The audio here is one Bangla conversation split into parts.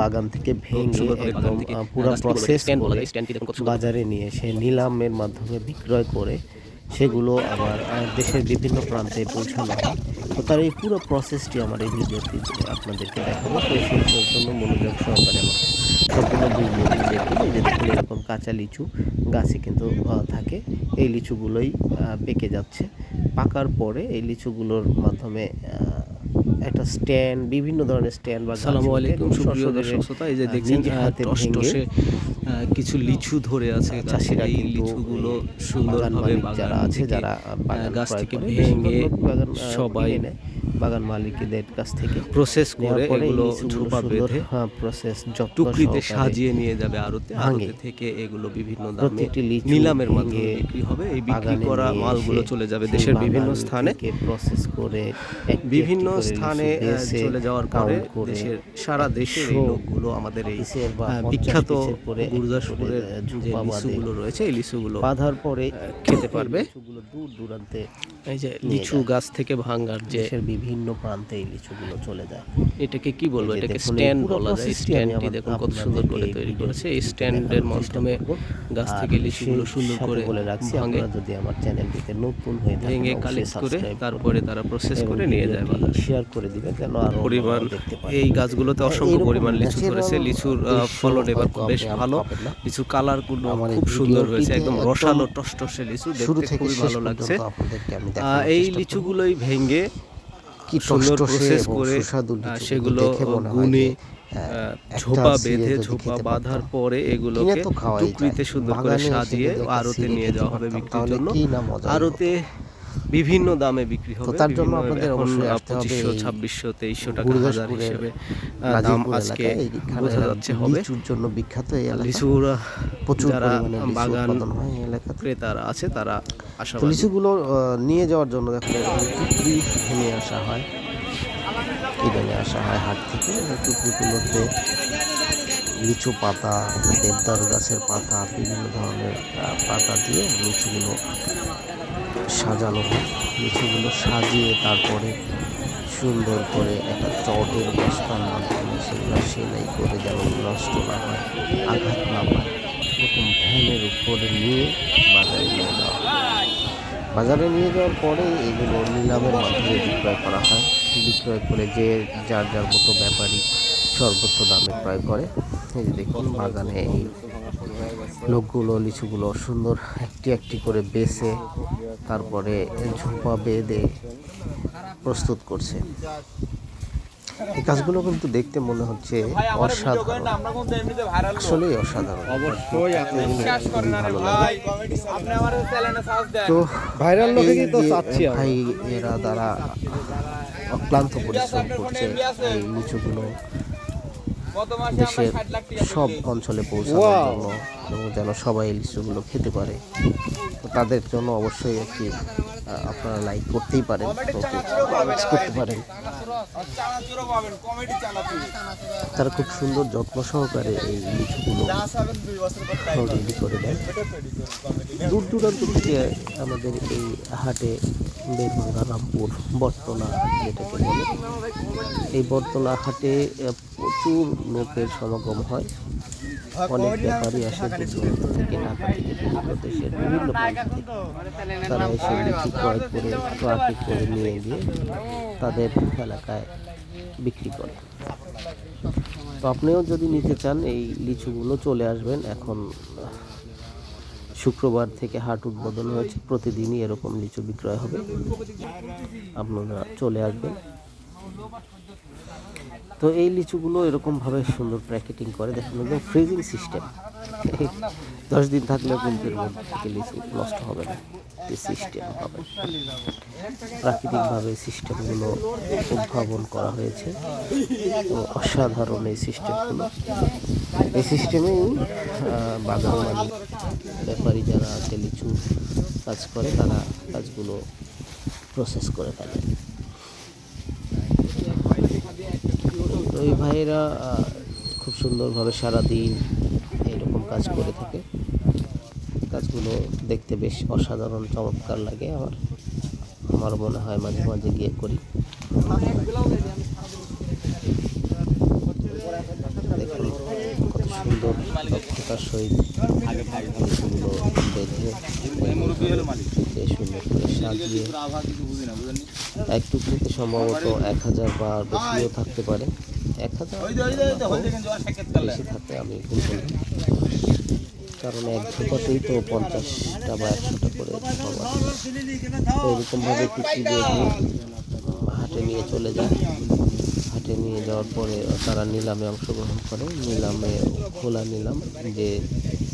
বাগান থেকে ভেঙে একদম পুরো প্রসেস বাজারে নিয়ে এসে নিলামের মাধ্যমে বিক্রয় করে সেগুলো আবার দেশের বিভিন্ন প্রান্তে পৌঁছানো হয়। তো তার এই পুরো প্রসেসটি আমার এই ভিডিওটি আপনাদেরকে দেখাবো। তো সেই জন্য মনোযোগ সহকারে আমার সম্পূর্ণ ভিডিওটি দেখুন এই যে দেখুন এরকম কাঁচা লিচু গাছে কিন্তু থাকে। এই লিচুগুলোই পেকে যাচ্ছে। পাকার পরে এই লিচুগুলোর মাধ্যমে একটা স্ট্যান্ড বিভিন্ন ধরনের স্ট্যান্ড বা সালাম আলাইকুম সুপ্রিয় দর্শক শ্রোতা এই যে দেখছেন নিজে হাতে টস ভেঙে টসে কিছু লিচু ধরে আছে চাষিরা এই লিচুগুলো সুন্দরভাবে যারা আছে যারা গাছ থেকে ভেঙে সবাই বাগান মালিকদের কাছ থেকে। প্রসেস করে এগুলো ঝোপা বেঁধে হ্যাঁ প্রসেস যত্ন টুকরিতে সাজিয়ে নিয়ে যাবে আড়তে ভাঙে। আড়তে থেকে এগুলো বিভিন্ন দামে নিলামের মাধ্যমে বিক্রি হবে। এই বিক্রি করা মালগুলো চলে যাবে দেশের বিভিন্ন স্থানে। প্রসেস করে বিভিন্ন স্থানে চলে যাওয়ার পরে দেশের সারা দেশের এই লোকগুলো আমাদের এই বিখ্যাত গুরুদাসপুরের যে লিচুগুলো রয়েছে এই লিচুগুলো বাঁধার পরে খেতে পারবে। দূর দূরান্তে এই যে লিচু গাছ থেকে ভাঙার যে দেশের বিভিন্ন প্রান্তে এই লিচুগুলো চলে যায়। এটাকে কি বলব? এটাকে স্ট্যান্ড বলা যায়। স্ট্যান্ডটি দেখুন কত সুন্দর করে তৈরি করেছে। এই স্ট্যান্ডের মাধ্যমে গাছ থেকে লিচুগুলো সুন্দর করে বলে রাখছি আপনারা যদি আমার চ্যানেলটিতে নতুন হয়ে থাকেন ভেঙে কালেক্ট করে তারপরে তারা প্রসেস করে নিয়ে যায় বাজারে। শেয়ার করে দিবেন যেন আরও পরিমাণ এই গাছগুলোতে অসংখ্য পরিমাণ লিচু ধরেছে। লিচুর ফলন এবার বেশ ভালো। লিচুর কালারগুলো আমার খুব সুন্দর হয়েছে। একদম রসালো টসটসে লিচু। দেখতে খুবই ভালো লাগছে। এই লিচুগুলোই ভেঙে কি সুন্দর প্রসেস করে সেগুলো গুনে ঝোপা বেঁধে ঝোপা বাঁধার পরে এগুলোকে টুকরিতে সুন্দর করে সাজিয়ে আরতে আড়তে নিয়ে যাওয়া হবে বিক্রির জন্য। আড়তে বিভিন্ন দামে বিক্রি হবে তার জন্য আপনাদের অবশ্যই আসতে হবে পঁচিশশো এই ছাব্বিশশো তেইশশো টাকা হাজার হিসেবে দাম আজকে বোঝা যাচ্ছে হবে। লিচুর জন্য বিখ্যাত এই এলাকা। লিচুর প্রচুর পরিমাণে বাগান হয় এই এলাকাতে। ক্রেতারা আছে তারা আশাবাদী। লিচুগুলো নিয়ে যাওয়ার জন্য দেখুন এরকম টুকরি নিয়ে আসা হয়। কিনে আসা হয় হাট থেকে। টুকরিগুলোতে লিচু পাতা দেবদারু গাছের পাতা বিভিন্ন ধরনের পাতা দিয়ে লিচুগুলো সাজানো হয় লিচুগুলো সাজিয়ে তারপরে সুন্দর করে একটা চটের বস্তার মাধ্যমে সেগুলো সেলাই করে যেন নষ্ট না হয়, আঘাত না পায়, এরকম ভ্যানের উপরে নিয়ে বাজারে নিয়ে যাওয়া বাজারে নিয়ে যাওয়ার পরে এগুলো নিলামের মাধ্যমে বিক্রয় করা হয়। বিক্রয় করে যে যার যার মতো ব্যাপারী সর্বোচ্চ দামে ক্রয় করে। এই দেখুন, বাগানে এই লোকগুলো লিচুগুলো সুন্দর একটি একটি করে বেছে তারপরে ঝোপা বেঁধে প্রস্তুত করছে। এই কাজগুলো কিন্তু দেখতে মনে হচ্ছে অসাধারণ। আসলেই অসাধারণ। অবশ্যই আপনি বিশ্বাস করেন আরে ভালো ভাই। আপনি আমার চ্যানেলে সার্চ দেন। তো ভাইরাল লোকে তো চাচ্ছি ভাই এরা দ্বারা অক্লান্ত পরিশ্রম করছে এই লিচুগুলো। দেশের 60 লাখ টাকা সব অঞ্চলে পৌঁছানোর জন্য এবং যেন সবাই এই লিচুগুলো খেতে পারে। তো তাদের জন্য অবশ্যই একটি আপনারা লাইক করতেই পারেন করতে পারেন। তারা খুব সুন্দর যত্ন সহকারে এই লিচুগুলো রেডি করে দেয়। দূর দূরান্ত থেকে আমাদের এই হাটে বেরভাঙ্গা রামপুর বটতলা যেটাকে বলে। এই বটতলা হাটে প্রচুর লোকের সমাগম হয়। অনেক ব্যাপারী আসে থেকে ঢাকা থেকে দেশের বিভিন্ন তারা এসে লিচু ক্রয় করে ট্রাফিক করে নিয়ে গিয়ে তাদের এলাকায় বিক্রি করে। তো আপনিও যদি নিতে চান, এই লিচুগুলো চলে আসবেন এখন শুক্রবার থেকে হাট উদ্বোধন হয়েছে। প্রতিদিনই এরকম লিচু বিক্রয় হবে। আপনারা চলে আসবেন। তো এই লিচুগুলো এরকমভাবে সুন্দর প্যাকেটিং করে। দেখুন, একদম ফ্রিজিং সিস্টেম। দশ দিন থাকলে কিন্তু লিচু নষ্ট হবে না। সিস্টেম হবে। প্রাকৃতিকভাবে সিস্টেমগুলো উদ্ভাবন করা হয়েছে। তো অসাধারণ এই সিস্টেমগুলো। এই সিস্টেমেই বাগান মালিক, ব্যাপারী যারা আছে লিচু কাজ করে, তারা কাজগুলো প্রসেস করে ফেলে তো এই ভাইয়েরা খুব সুন্দরভাবে সারাদিন এইরকম কাজ করে থাকে। কাজগুলো দেখতে বেশ অসাধারণ, চমৎকার লাগে আমার। আমার মনে হয় মাঝে মাঝে গিয়ে করি। সুন্দর দক্ষতার সহিত লিচুগুলো বেঁধে সুন্দর করে সাজিয়ে এক টুকরিতে সম্ভবত এক হাজার বা বেশিও থাকতে পারে। এক হাজার বেশি থাকে আমি ভুল কারণ এক ধোপাতেই তো পঞ্চাশটা বা একশোটা করে এরকমভাবে টুকরি হাটে নিয়ে চলে যায়। হাটে নিয়ে যাওয়ার পরে তারা নিলামে অংশগ্রহণ করে। নিলামে খোলা নিলাম যে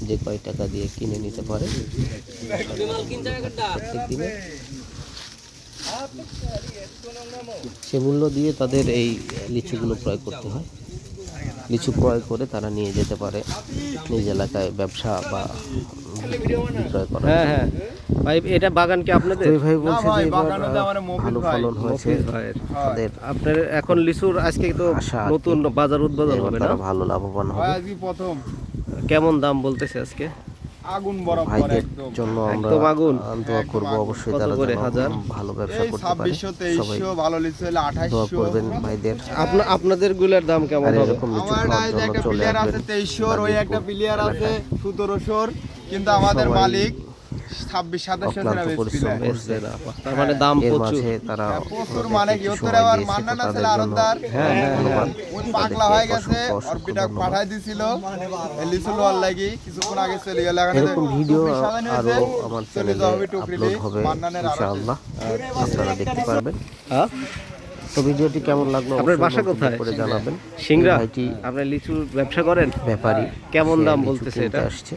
যে কয় টাকা দিয়ে কিনে নিতে পারে। সে মূল্য দিয়ে তাদের এই লিচুগুলো ক্রয় করতে হয়। লিচু ক্রয় করে তারা নিয়ে যেতে পারে। নিজ এলাকায় ব্যবসা বা বিক্রয় করা হ্যাঁ হ্যাঁ। ভাই এটা বাগান কি আপনাদের? তুই ভাই বলছে যে ভালো ফলন হয়েছে। তাদের আপনার এখন লিচুর আজকে তো। নতুন বাজার উদ্বোধন হবে না? ভালো লাভবান হবে। আজকে প্রথম। কেমন দাম বলতেছে আজকে? আগুন বরাবর ভাইদের একদম জন্য একদম আগুন। দোয়া করব অবশ্যই তারা করে হাজার? ভালো ব্যবসা এই করতে পারে ছাব্বিশশো সবাই তেইশশো ভালো লিচু হলে দোয়া আঠাশশো করবেন ভাইদের আপনা আপনাদেরগুলার দাম কেমন হবে এরকম লিচু আমার একটা প্লেয়ার আছে ওই একটা প্লেয়ার আছে এলাকায়। সতেরোশোর কিন্তু আমাদের মালিক ছাব্বিশ দেনা। তার। মানে দাম প্রচুর। তারা প্রচুর মানে কি কিছু আবার মান্না না ছিল আরতদার হ্যাঁ, হ্যাঁ, ওই পাগলা হয়ে গেছে ধন্যবাদ। পাঠাই দিছিল। লাগি কিছুক্ষণ আগে চলে গেল এখন এরকম ভিডিও আরও আমার চলে চ্যানেলে হবে টুকরিতে, আপলোড হবে ইনশাআল্লাহ। আপনারা দেখতে পারবেন। হ্যাঁ? তো ভিডিওটি কেমন লাগল আপনার বাসা কোথায়? করে জানাবেন। সিংড়া এই ভাইটি আপনি লিচুর ব্যবসা করেন? ব্যাপারী। কেমন দাম বলতেছে এটা? আসছে।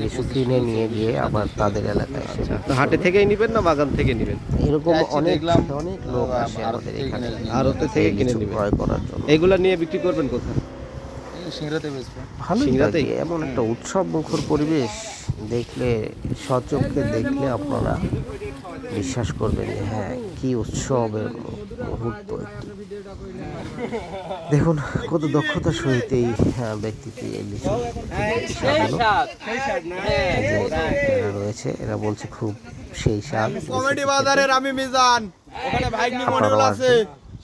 লিচু কিনে নিয়ে গিয়ে আবার তাদের এলাকায় এসে তো হাটে থেকেই নেবেন না বাগান থেকে নেবেন? এরকম অনেক অনেক লোক আসে আমাদের এখানে আড়তে থেকে কিনে নেবেন? ক্রয় করার জন্য। এগুলা নিয়ে বিক্রি করবেন কোথায়? সিংড়াতে বেচবো? এমন একটা উৎসব মুখর পরিবেশ দেখলে সচক্ষে দেখলে আপনারা বিশ্বাস করবেন যে হ্যাঁ কি উৎসবের দেখুন কত দক্ষতার সহিত এই ব্যক্তিটি রয়েছে এরা বলছে খুব সেই স্বাদ কমেডি বাজারের আমি মিজান। ওখানে ভাইগনি মডিউল আছে।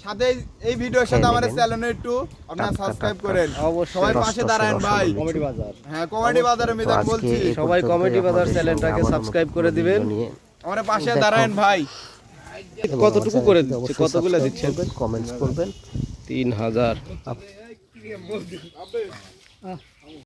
সাথে এই ভিডিওর সাথে খেয়ে আমাদের চ্যানেলে একটু আপনারা সাবস্ক্রাইব করেন। অবশ্যই। সবাই পাশে দাঁড়ান ভাই। লিচু। হ্যাঁ কমেডি বাজারে মিজান বলছি। সবাই কমেডি বাজার চ্যানেলটাকে সাবস্ক্রাইব করে দিবেন। আমার পাশে। দাঁড়ান ভাই। কতটুকু করে দিচ্ছে? কতগুলো দিচ্ছে করবেন কমেন্টস করবেন। তিন হাজার।